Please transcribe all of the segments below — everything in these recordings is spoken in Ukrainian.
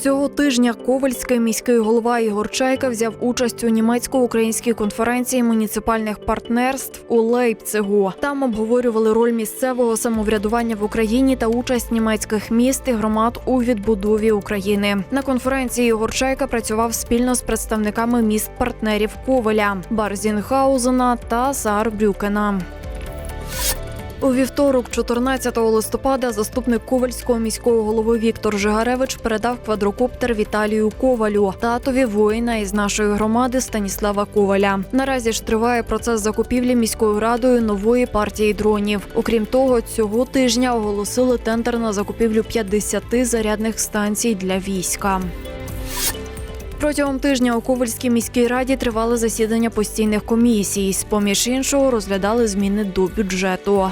Цього тижня Ковальський міський голова Ігор Чайка взяв участь у німецько-українській конференції муніципальних партнерств у Лейпцигу. Там обговорювали роль місцевого самоврядування в Україні та участь німецьких міст і громад у відбудові України. На конференції Ігор Чайка працював спільно з представниками міст партнерів Ковеля, Барзінхаузена та Саарбрюкена. У вівторок, 14 листопада, заступник Ковальського міського голови Віктор Жигаревич передав квадрокоптер Віталію Ковалю, татові воїна із нашої громади Станіслава Коваля. Наразі ж триває процес закупівлі міською радою нової партії дронів. Окрім того, цього тижня оголосили тендер на закупівлю 50 зарядних станцій для війська. Протягом тижня у Ковальській міській раді тривали засідання постійних комісій. З поміж іншого розглядали зміни до бюджету.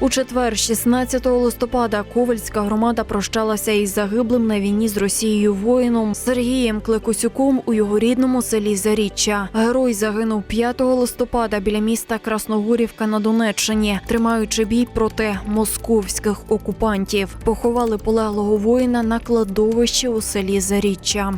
У четвер, 16 листопада, Ковальська громада прощалася із загиблим на війні з Росією воїном Сергієм Клекосюком у його рідному селі Заріччя. Герой загинув 5 листопада біля міста Красногорівка на Донеччині, тримаючи бій проти московських окупантів. Поховали полеглого воїна на кладовищі у селі Заріччя.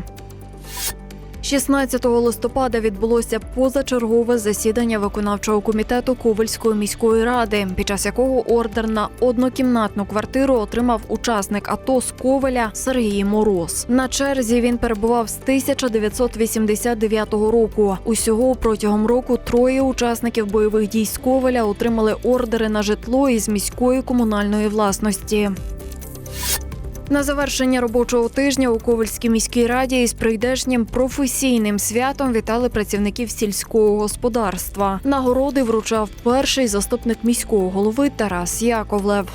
16 листопада відбулося позачергове засідання виконавчого комітету Ковальської міської ради, під час якого ордер на однокімнатну квартиру отримав учасник АТО з Ковеля Сергій Мороз. На черзі він перебував з 1989 року. Усього протягом року троє учасників бойових дій з Ковеля отримали ордери на житло із міської комунальної власності. На завершення робочого тижня у Ковальській міській раді із прийдешнім професійним святом вітали працівників сільського господарства. Нагороди вручав перший заступник міського голови Тарас Яковлев.